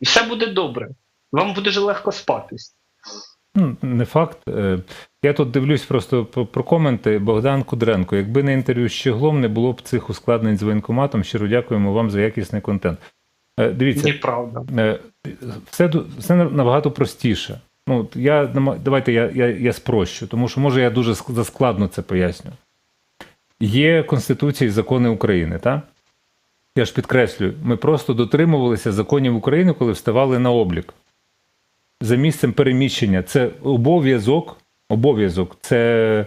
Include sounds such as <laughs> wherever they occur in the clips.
І все буде добре. Вам буде ж легко спатись. Ну, не факт. Е, Я тут дивлюсь просто про, про коменти. Богдан Кудренко. Якби не інтерв'ю з Щеглом, не було б цих ускладнень з воєнкоматом. Щиро дякуємо вам за якісний контент. Е, Дивіться, Неправда. Е, все, все набагато простіше. Ну, я, давайте я, я, я спрощу, тому що може я дуже заскладно це поясню. Є Конституція і закони України, так? Я ж підкреслюю, ми просто дотримувалися законів України, коли вставали на облік. За місцем переміщення це обов'язок, обов'язок це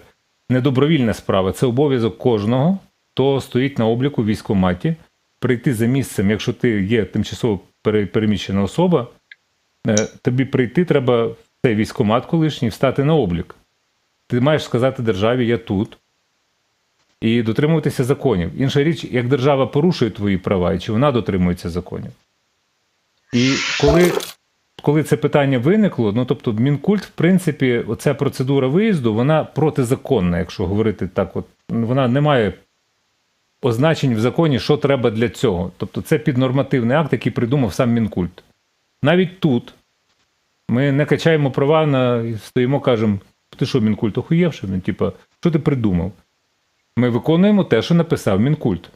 не добровільна справа, це обов'язок кожного, хто стоїть на обліку в військкоматі, прийти за місцем, якщо ти є тимчасово переміщена особа, е, тобі прийти треба в цей військкомат колишній, встати на облік. Ти маєш сказати державі, я тут. І дотримуватися законів. Інша річ, як держава порушує твої права, і чи вона дотримується законів. І коли, коли це питання виникло, ну тобто Мінкульт, в принципі, оця процедура виїзду, вона протизаконна, якщо говорити так, от вона не має означень в законі, що треба для цього. Тобто це піднормативний акт, який придумав сам Мінкульт. Навіть тут ми не качаємо права на стоїмо, кажемо, ти що, Мінкульт, охуєвши? Ну, типа, що ти придумав? Ми виконуємо те, що написав Мінкульт.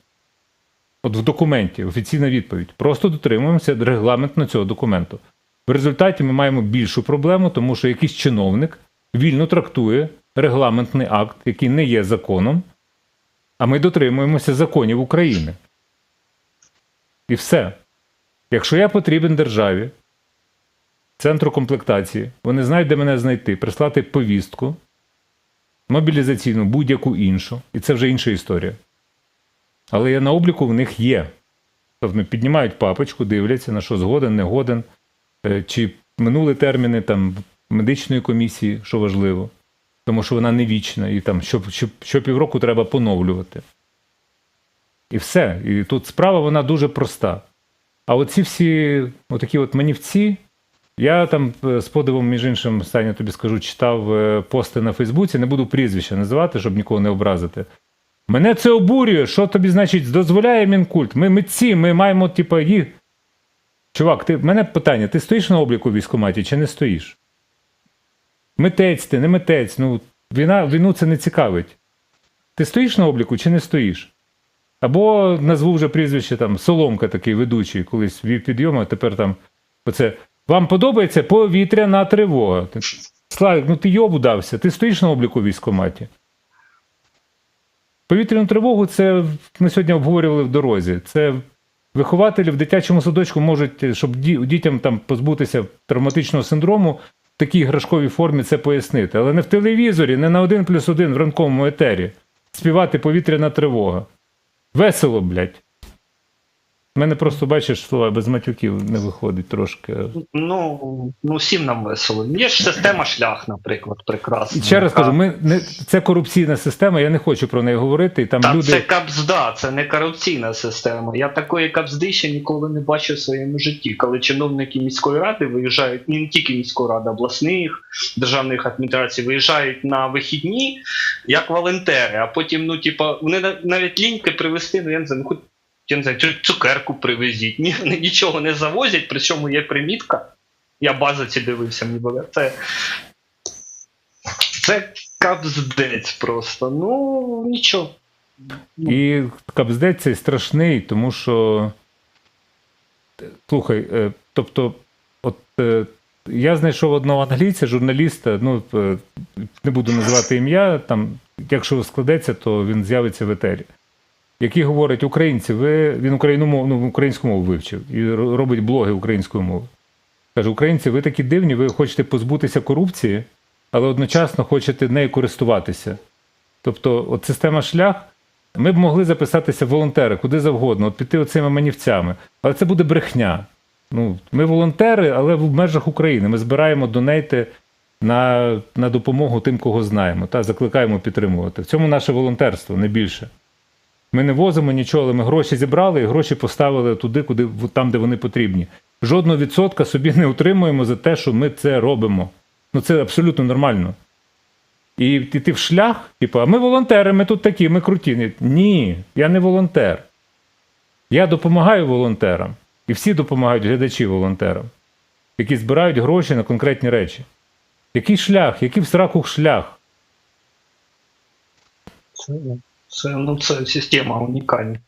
От в документі, офіційна відповідь. Просто дотримуємося регламентно цього документу. В результаті ми маємо більшу проблему, тому що якийсь чиновник вільно трактує регламентний акт, який не є законом, а ми дотримуємося законів України. І все. Якщо я потрібен державі, центру комплектації, вони знають, де мене знайти, прислати повістку, мобілізаційну, будь-яку іншу, і це вже інша історія. Але я на обліку в них є. Тобто піднімають папочку, дивляться, на що згоден, не годен, е, чи минули терміни там медичної комісії, що важливо, тому що вона не вічна, і там що, півроку треба поновлювати. І все. І тут справа вона дуже проста. А оці всі, отакі от манівці, я там е, з подивом, між іншим, Саня, тобі скажу, читав е, пости на Фейсбуці, не буду прізвища називати, щоб нікого не образити. Мене це обурює. Що тобі, значить, дозволяє мінкульт? Ми митці, ми маємо, типа, їх. Чувак, ти, мене питання: ти стоїш на обліку в військкоматі чи не стоїш? Митець ти, не митець. Ну, війна, війну це не цікавить. Ти стоїш на обліку чи не стоїш? Або назву вже прізвище там Соломка такий ведучий, колись вів підйом, а тепер там оце. Вам подобається повітряна тривога. Славік, ну ти йобу дався, ти стоїш на обліку в військкоматі. Повітряну тривогу це ми сьогодні обговорювали в дорозі. Це вихователі в дитячому садочку можуть, щоб дітям там позбутися травматичного синдрому, в такій іграшковій формі це пояснити. Але не в телевізорі, не на один плюс один в ранковому етері. Співати повітряна тривога. Весело, блядь. У мене просто, бачиш, слова без матюків не виходить трошки. Ну, ну всім нам весело. Є ж система шлях, наприклад, прекрасна. Ще раз кажу, ми не це корупційна система, я не хочу про неї говорити. І там Та люди. це капзда, це не корупційна система. Я такої капзди ще ніколи не бачив в своєму житті. Коли чиновники міської ради виїжджають, і не тільки міської ради, обласних державних адміністрацій, виїжджають на вихідні як волонтери, а потім, ну, типа, вони навіть ліньки привезти, ну я не знаю, ну, хоч я не знаю, цукерку привезіть. Ні, <laughs> нічого не завозять, причому є примітка. Я базиці дивився, мені. Це. Це капздець просто. Ну, нічого. І капздець цей страшний, тому що. Слухай, е, тобто, от е, я знайшов одного англійця, журналіста, ну е, не буду називати ім'я, там, якщо складеться, то він з'явиться в етері. Який говорить, українці, ви він україну мову, ну, українську мову вивчив і робить блоги українською мовою. Каже, українці, ви такі дивні, ви хочете позбутися корупції, але одночасно хочете нею користуватися. Тобто, от система шлях, ми б могли записатися волонтери куди завгодно, от піти оцими манівцями. Але це буде брехня. Ну, ми волонтери, але в межах України. Ми збираємо донейти на, на допомогу тим, кого знаємо, та закликаємо підтримувати. В цьому наше волонтерство, не більше. Ми не возимо нічого, але ми гроші зібрали і гроші поставили туди, куди там, де вони потрібні. Жодного відсотка собі не отримуємо за те, що ми це робимо. Ну це абсолютно нормально. І ти, ти в шлях, типу, а ми волонтери, ми тут такі, ми круті. Ні, я не волонтер. Я допомагаю волонтерам. І всі допомагають глядачі волонтерам, які збирають гроші на конкретні речі. Який шлях, який в сраку шлях? Це, ну, це система унікальна.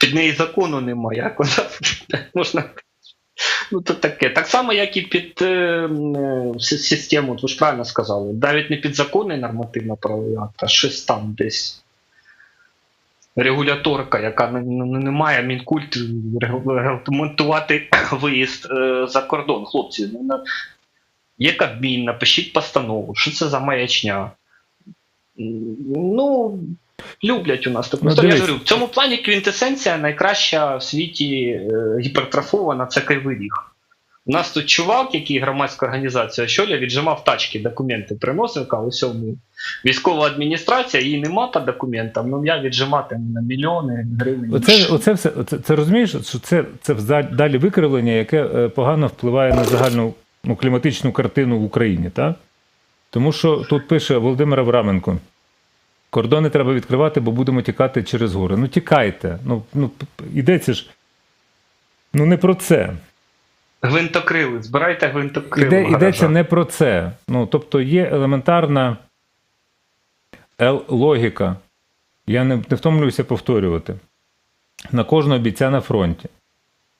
Під неї закону немає. Як вона <laughs> можна. Ну, то таке. Так само, як і під е, е, си- систему, ви ж правильно сказали, навіть не під закони нормативно правовий акт, а щось там десь. Регуляторка, яка не, має мінкульт регламентувати <coughs> виїзд е, за кордон. Хлопці, ну, є Кабмін, напишіть постанову. Що це за маячня? Ну, люблять у нас таку Ну, історію. Я говорю, в цьому плані квінтесенція найкраща в світі е, гіпертрофована це Кривий Ріг. У нас тут чувак, який громадська організація очолює, віджимав тачки, документи приносив, каже, ось ми військова адміністрація, її нема по документам, ну я віджиматиму на мільйони гривень. Оце, оце все, оце, це розумієш, що це, це далі викривлення, яке е, погано впливає на загальну ну, кліматичну картину в Україні, так? Тому що тут пише Володимир Авраменко: кордони треба відкривати, бо будемо тікати через гори. Ну тікайте. Ну, ну йдеться ж. Ну не про це. Гвинтокрили, збирайте гвинтокрили. Іде, в йдеться не про це. Ну, тобто є елементарна логіка. Я не, не втомлююся повторювати. На кожного бійця на фронті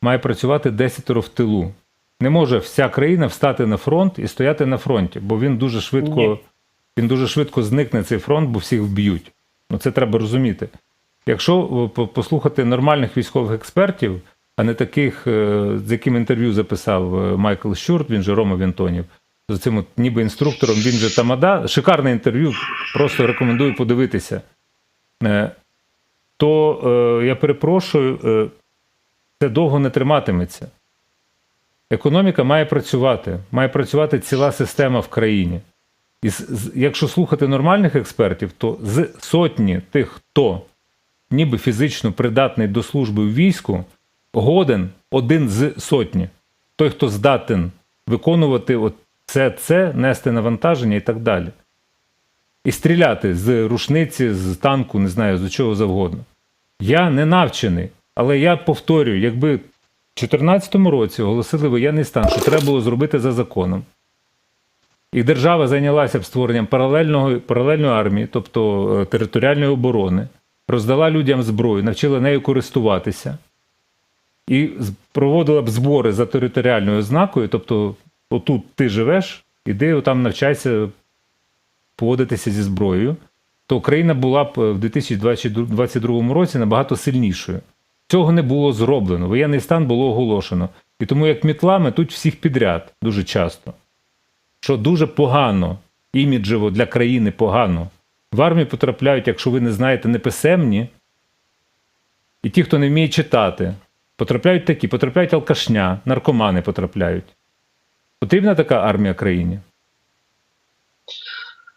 має працювати десятеро в тилу. Не може вся країна встати на фронт і стояти на фронті, бо він дуже швидко, Ні. Він дуже швидко зникне цей фронт, бо всіх вб'ють. Ну це треба розуміти. Якщо послухати нормальних військових експертів, а не таких, е, з яким інтерв'ю записав е, Майкл Щурт, він же Рома Вінтонів, з цим от ніби інструктором, він же Тамада. Шикарне інтерв'ю, просто рекомендую подивитися. Е, То е, я перепрошую, е, це довго не триматиметься. Економіка має працювати, має працювати ціла система в країні. І якщо слухати нормальних експертів, то з сотні тих, хто ніби фізично придатний до служби в війську, годен один з сотні. Той, хто здатен виконувати от це, це, нести навантаження і так далі. І стріляти з рушниці, з танку, не знаю, з чого завгодно. Я не навчений, але я повторюю, якби в 2014 році оголосили воєнний стан, що треба було зробити за законом. І держава зайнялася б створенням паралельного, паралельної армії, тобто е, територіальної оборони, роздала людям зброю, навчила нею користуватися і проводила б збори за територіальною ознакою, тобто, отут ти живеш, іди там навчайся поводитися зі зброєю, то Україна була б е, в 2022 році набагато сильнішою. Цього не було зроблено. Воєнний стан було оголошено. І тому, як мітлами, тут всіх підряд дуже часто. Що дуже погано, іміджево для країни погано. В армію потрапляють, якщо ви не знаєте, неписемні, і ті, хто не вміє читати, потрапляють такі, потрапляють алкашня, наркомани потрапляють. Потрібна така армія країні?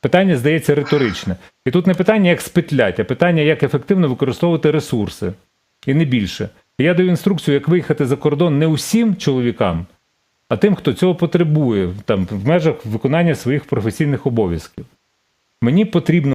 Питання, здається, риторичне. І тут не питання, як спетлять, а питання, як ефективно використовувати ресурси. І не більше. Я даю інструкцію, як виїхати за кордон не усім чоловікам, а тим, хто цього потребує там, в межах виконання своїх професійних обов'язків. Мені потрібно